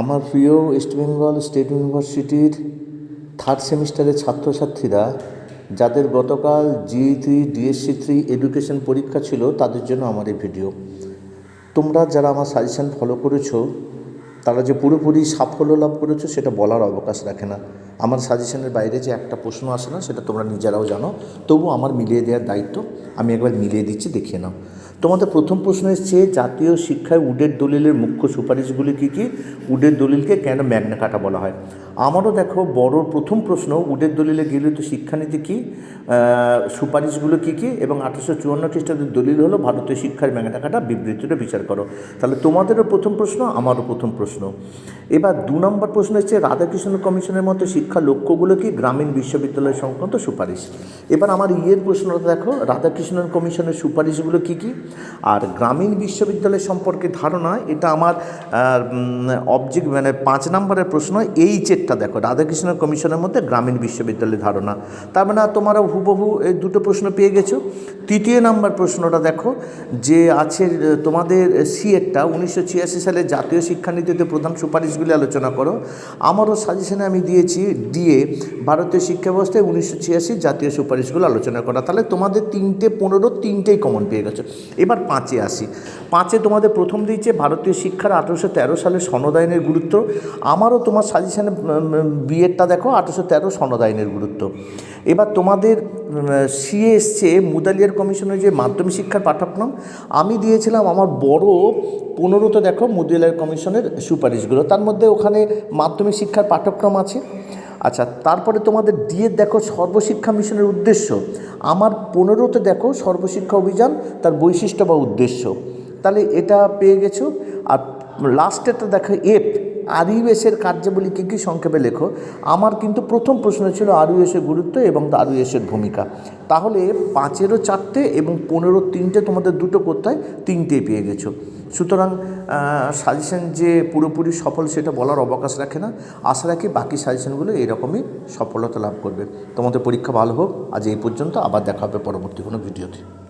আমার প্রিয় west Bengal state ইউনিভার্সিটির থার্ড সেমিস্টারের ছাত্রছাত্রীরা, যাদের গতকাল G three DSC three education পরীক্ষা ছিল, তাদের জন্য আমার এই ভিডিও তোমরা যারা আমার সাজেশান ফলো করেছ, তারা যে পুরোপুরি সাফল্য লাভ করেছ, সেটা বলার অবকাশ রাখে না। আমার সাজেশনের বাইরে যে একটা প্রশ্ন আসে না, সেটা তোমরা নিজেরাও জানো। তবু আমার মিলিয়ে দেওয়ার দায়িত্ব, আমি একবার মিলিয়ে দিচ্ছি, দেখিয়ে নাও। তোমাদের প্রথম প্রশ্ন এসছে, জাতীয় শিক্ষায় উডের দলিলের মুখ্য সুপারিশগুলি কী কী? উডের দলিলকে কেন ম্যাগনা কাটা বলা হয়? আমারও দেখো বড় প্রথম প্রশ্ন, উডের দলিলে গৃহীত শিক্ষানীতি কী? সুপারিশগুলো কী কী? এবং আঠারোশো চুয়ান্ন খ্রিস্টাব্দের দলিল হলো, ভারতীয় শিক্ষার ম্যাগনা কাটা বিবৃতিটা বিচার করো। তাহলে তোমাদেরও প্রথম প্রশ্ন, আমারও প্রথম প্রশ্ন। এবার দু নম্বর প্রশ্ন হচ্ছে রাধাকৃষ্ণ কমিশনের মতো শিক্ষা লক্ষ্যগুলো কি? গ্রামীণ বিশ্ববিদ্যালয় সংক্রান্ত সুপারিশ। এবার আমার ইয়ের প্রশ্নটা দেখো রাধাকৃষ্ণন কমিশনের সুপারিশগুলো কি কি? আর গ্রামীণ বিশ্ববিদ্যালয় সম্পর্কে ধারণা, এটা আমার অবজেক্ট মানে পাঁচ নম্বরের প্রশ্ন এইচেরটা দেখো, রাধাকৃষ্ণ কমিশনের মধ্যে গ্রামীণ বিশ্ববিদ্যালয়ের ধারণা। তার মানে তোমরা হুবহু এই দুটো প্রশ্ন পেয়ে গেছো। তৃতীয় নম্বর প্রশ্নটা দেখো, যে আছে, তোমাদের সিএরটা উনিশশো সালে জাতীয় শিক্ষানীতিতে প্রধান সুপারিশগুলি আলোচনা করো। আমারও সাজেশনে আমি দিয়েছি ডিএ ভারতীয় শিক্ষা ব্যবস্থায় উনিশশো ছিয়াশি জাতীয় সুপারিশগুলো আলোচনা করা। তাহলে তোমাদের তিনটে, পনেরো তিনটেই কমন পেয়ে গেছো। এবার পাঁচে আসি। পাঁচে তোমাদের প্রথম দিয়েছে ভারতীয় শিক্ষার আঠেরোশো তেরো সালে সনদ আইনের গুরুত্ব। আমারও তোমার সাজেশনে বিএডটা দেখো, আঠেরোশো তেরো সনদ আইনের গুরুত্ব। এবার তোমাদের সিএ এসছে মুদালিয়ার কমিশনের যে মাধ্যমিক শিক্ষার পাঠ্যক্রম। আমি দিয়েছিলাম আমার বড় পনেরোতে দেখো মুদালিয়ার কমিশনের সুপারিশগুলো। তার মধ্যে ওখানে মাধ্যমিক শিক্ষার পাঠ্যক্রম আছে। আচ্ছা তারপরে তোমাদের ডিএ দেখো সর্বশিক্ষা মিশনের উদ্দেশ্য। আমার পনেরোতে দেখো সর্বশিক্ষা অভিযান, তার বৈশিষ্ট্য বা উদ্দেশ্য। তাহলে এটা পেয়ে গেছো। আর লাস্টেরটা দেখো এফ আরইউএসের কার্যাবলী কী কী সংক্ষেপে লেখো? আমার কিন্তু প্রথম প্রশ্ন ছিল আরইউএসের গুরুত্ব এবং আরইউএসের ভূমিকা। তাহলে পাঁচেরও চারটে এবং পনেরো তিনটে তোমাদের দুটো করতে হয় তিনটেই পেয়ে গেছো। সুতরাং সাজেশন যে পুরোপুরি সফল সেটা বলার অবকাশ রাখে না। আশা রাখি বাকি সাজেশনগুলো এরকমই সফলতা লাভ করবে। তোমাদের পরীক্ষা ভালো হোক। আজ এই পর্যন্ত। আবার দেখা হবে পরবর্তী কোনো ভিডিওতে।